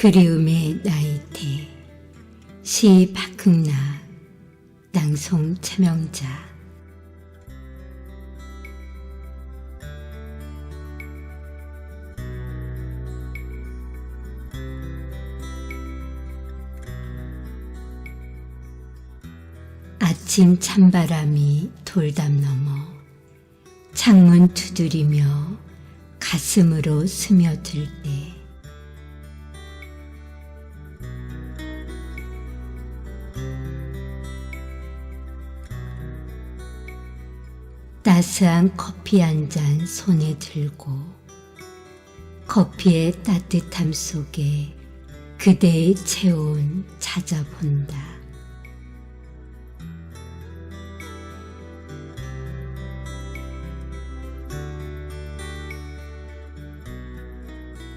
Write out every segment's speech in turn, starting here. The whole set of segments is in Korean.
그리움의 나이테 시 박흥나 낭송 최명자. 아침 찬바람이 돌담 넘어 창문 두드리며 가슴으로 스며들 때 따스한 커피 한 잔 손에 들고 커피의 따뜻함 속에 그대의 체온 찾아본다.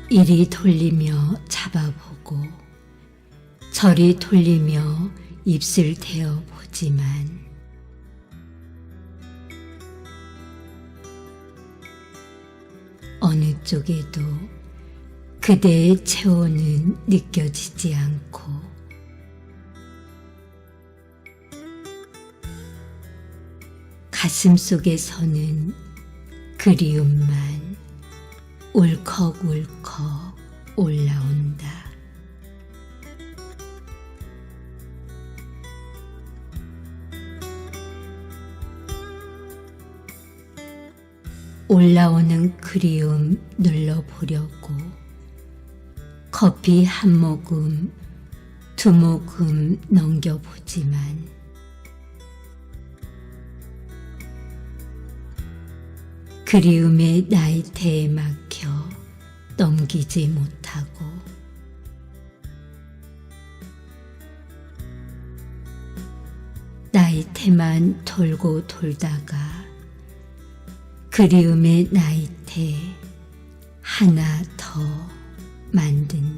이리 돌리며 잡아보고 저리 돌리며 입술 대어 보지만 어느 쪽에도 그대의 체온은 느껴지지 않고 가슴 속에서는 그리움만 울컥울컥 올라온다. 올라오는 그리움 눌러보려고. 커피 한 모금, 두 모금 넘겨보지만. 그리움의 나이테에 막혀 넘기지 못하고. 나이테만 돌고 돌다가 그리움의 나이테 하나 더 만든다.